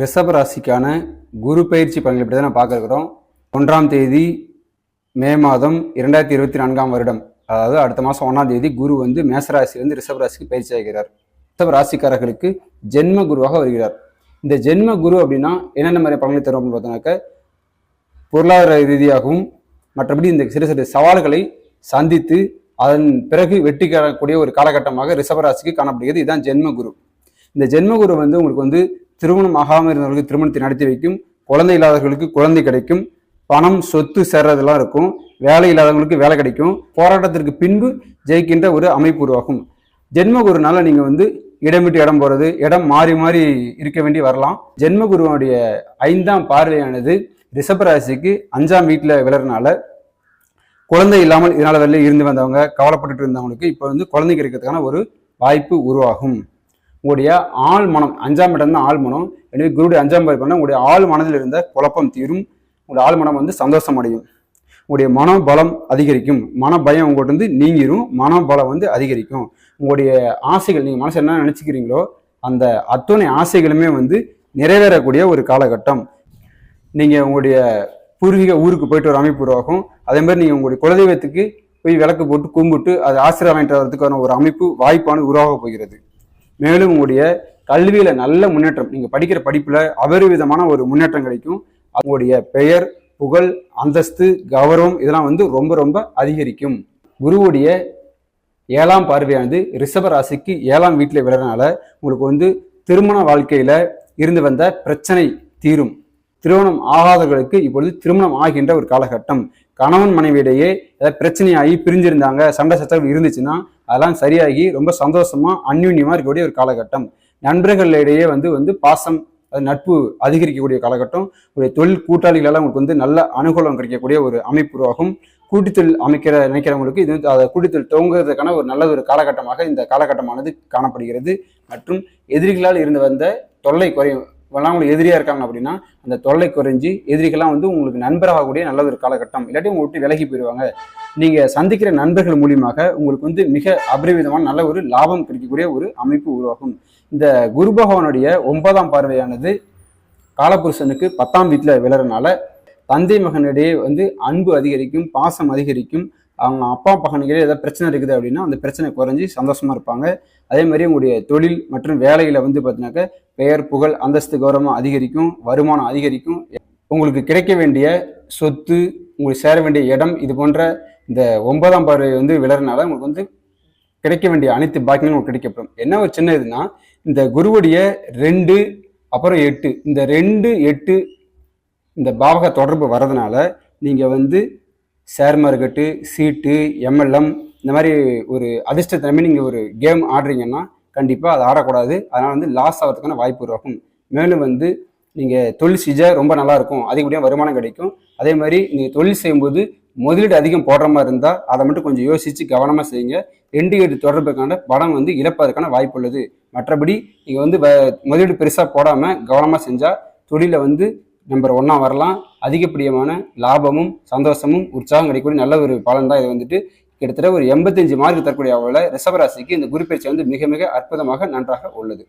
ரிஷப ராசிக்கான குரு பயிற்சி பலன்களை இப்படி தான் பார்க்க இருக்கிறோம். ஒன்றாம் தேதி மே மாதம் இரண்டாயிரத்தி இருபத்தி நான்காம் வருடம். அதாவது அடுத்த மாதம் ஒன்றாம் தேதி குரு வந்து மேசராசிலிருந்து ரிஷப ராசிக்கு பயிற்சி ஆகிறார். ரிஷப ராசிக்காரர்களுக்கு ஜென்ம குருவாக வருகிறார். இந்த ஜென்ம குரு அப்படின்னா என்னென்ன மாதிரி பலன்களை தரும் அப்படின்னு பார்த்தோன்னாக்க பொருளாதார ரீதியாகவும் மற்றபடி இந்த சிறு சிறு சவால்களை சந்தித்து அதன் பிறகு வெற்றி காணக்கூடிய ஒரு காலகட்டமாக ரிஷபராசிக்கு காணப்படுகிறது. இதுதான் ஜென்ம குரு. இந்த ஜென்ம குரு வந்து உங்களுக்கு வந்து திருமணம் ஆகாமல் இருந்தவர்களுக்கு திருமணத்தை நடத்தி வைக்கும் குழந்தை இல்லாதவர்களுக்கு குழந்தை கிடைக்கும் பணம் சொத்து சேர்றதெல்லாம் இருக்கும் வேலை இல்லாதவங்களுக்கு வேலை கிடைக்கும் போராட்டத்திற்கு பின்பு ஜெயிக்கின்ற ஒரு அமைப்பு உருவாகும். ஜென்ம நீங்கள் வந்து இடம் விட்டு இடம் போகிறது இடம் மாறி மாறி இருக்க வேண்டி வரலாம். ஜென்மகுருவனுடைய ஐந்தாம் பார்வையானது ரிஷபராசிக்கு அஞ்சாம் வீட்டில் விளறனால குழந்தை இல்லாமல் இதனால வெளில இருந்து வந்தவங்க கவலைப்பட்டுட்டு இருந்தவங்களுக்கு இப்போ வந்து குழந்தை கிடைக்கிறதுக்கான ஒரு வாய்ப்பு உருவாகும். உங்களுடைய ஆள் மனம் அஞ்சாம் இடம் தான் ஆள் மனம். எனவே குருடைய அஞ்சாம் பார் பண்ண உங்களுடைய ஆள் மனதில் இருந்த குழப்பம் தீரும். உங்களுடைய ஆள் மனம் வந்து சந்தோஷம் அடையும். உங்களுடைய மனபலம் அதிகரிக்கும். மன பயம் உங்கள்கிட்ட இருந்து நீங்கிரும். மனபலம் வந்து அதிகரிக்கும். உங்களுடைய ஆசைகள் நீங்கள் மனசு என்ன நினச்சிக்கிறீங்களோ அந்த அத்தனை ஆசைகளுமே வந்து நிறைவேறக்கூடிய ஒரு காலகட்டம். நீங்கள் உங்களுடைய பூர்வீக ஊருக்கு போயிட்டு ஒரு அமைப்பு உருவாகும். அதே மாதிரி நீங்கள் உங்களுடைய குலதெய்வத்துக்கு போய் விளக்கு போட்டு கும்பிட்டு அது ஆசிரியர் வாங்கிட்டு வரதுக்கான ஒரு அமைப்பு வாய்ப்பானது உருவாக போகிறது. மேலும் உங்களுடைய கல்வியில நல்ல முன்னேற்றம் நீங்க படிக்கிற படிப்புல அபரிவிதமான ஒரு முன்னேற்றம் கிடைக்கும். உங்களுடைய பெயர் புகழ் அந்தஸ்து கௌரவம் இதெல்லாம் வந்து ரொம்ப ரொம்ப அதிகரிக்கும். குருவுடைய ஏழாம் பார்வையானது ரிஷப ராசிக்கு ஏழாம் வீட்டில் விடுறதுனால உங்களுக்கு வந்து திருமண வாழ்க்கையில இருந்து வந்த பிரச்சனை தீரும். திருமணம் ஆகாதவர்களுக்கு இப்பொழுது திருமணம் ஆகின்ற ஒரு காலகட்டம். கணவன் மனைவியிடையே ஏதாவது பிரச்சனையாகி பிரிஞ்சிருந்தாங்க சண்டை சச்சரவு இருந்துச்சுன்னா அதெல்லாம் சரியாகி ரொம்ப சந்தோஷமா அந்யூன்யமா இருக்கக்கூடிய ஒரு காலகட்டம். நண்பர்களிடையே வந்து வந்து பாசம் அது நட்பு அதிகரிக்கக்கூடிய காலகட்டம். ஒரு தொழில் கூட்டாளிகளெல்லாம் உங்களுக்கு வந்து நல்ல அனுகூலம் கிடைக்கக்கூடிய ஒரு அமைப்பு உருவாகும். கூட்டுத்தொழில் அமைக்கிற நினைக்கிறவங்களுக்கு இது அதை கூட்டுத்தொழில் துவங்குறதுக்கான ஒரு நல்ல ஒரு காலகட்டமாக இந்த காலகட்டமானது காணப்படுகிறது. மற்றும் எதிரிகளால் இருந்து வந்த தொல்லை குறையும் இப்போலாம் உங்களுக்கு எதிரியாக இருக்காங்க அப்படின்னா அந்த தொல்லை குறைஞ்சி எதிரிகள்லாம் வந்து உங்களுக்கு நண்பராகக்கூடிய நல்ல ஒரு காலகட்டம். இல்லாட்டி உங்களை விட்டு விலகி போயிடுவாங்க நீங்கள் சந்திக்கிற நண்பர்கள் மூலியமாக உங்களுக்கு வந்து மிக அபரிவிதமான நல்ல ஒரு லாபம் கிடைக்கக்கூடிய ஒரு அமைப்பு உருவாகும். இந்த குரு பகவானுடைய ஒன்பதாம் பார்வையானது காலபுருஷனுக்கு பத்தாம் வீட்டில் விளறனால தந்தை மகனிடையே வந்து அன்பு அதிகரிக்கும் பாசம் அதிகரிக்கும் அவங்க அப்பா மகனுக்கிடையே ஏதாவது பிரச்சனை இருக்குது அப்படின்னா அந்த பிரச்சனை குறைஞ்சி சந்தோஷமா இருப்பாங்க. அதே மாதிரி உங்களுடைய தொழில் மற்றும் வேலையில வந்து பார்த்தீங்கன்னாக்க பெயர் புகழ் அந்தஸ்து கௌரவம் அதிகரிக்கும் வருமானம் அதிகரிக்கும். உங்களுக்கு கிடைக்க வேண்டிய சொத்து உங்களுக்கு சேர வேண்டிய இடம் இது போன்ற இந்த ஒன்பதாம் பார்வை வந்து விளறனால உங்களுக்கு வந்து கிடைக்க வேண்டிய அனைத்து பாக்கியங்களும் உங்களுக்கு கிடைக்கப்படும். என்ன ஒரு சின்ன இதுன்னா இந்த குருவுடைய ரெண்டு அப்புறம் எட்டு இந்த ரெண்டு எட்டு இந்த பாவக தொடர்பு வர்றதுனால நீங்கள் வந்து ஷேர் மார்க்கெட்டு சீட்டு எம்எல்எம் இந்த மாதிரி ஒரு அதிர்ஷ்டத்தனமே நீங்கள் ஒரு கேம் ஆடுறீங்கன்னா கண்டிப்பாக அதை ஆடக்கூடாது. அதனால் வந்து லாஸ் ஆகிறதுக்கான வாய்ப்பு உருவாகும். மேலும் வந்து நீங்கள் தொழில் செஞ்சால் ரொம்ப நல்லாயிருக்கும் அதிகப்படியாக வருமானம் கிடைக்கும். அதே மாதிரி நீங்கள் தொழில் செய்யும்போது முதலீடு அதிகம் போடுற மாதிரி இருந்தால் அதை மட்டும் கொஞ்சம் யோசித்து கவனமாக செய்யுங்க. ரெண்டு எட்டு தொடர்புக்கான படம் வந்து இழப்பதற்கான வாய்ப்பு உள்ளது. மற்றபடி நீங்கள் வந்து வ- முதலீடு பெருசாக போடாமல் கவனமாக செஞ்சால் தொழிலை வந்து நம்பர் ஒன்றா வரலாம். அதிகப்படியமான லாபமும் சந்தோஷமும் உற்சாகம் கிடைக்கக்கூடிய நல்ல ஒரு பலன் தான் இது வந்துட்டு. கிட்டத்தட்ட ஒரு எண்பத்தஞ்சு மார்க் தரக்கூடிய அளவில் ரிஷபராசிக்கு இந்த குரு பயிற்சி வந்து மிக மிக அற்புதமாக நன்றாக உள்ளது.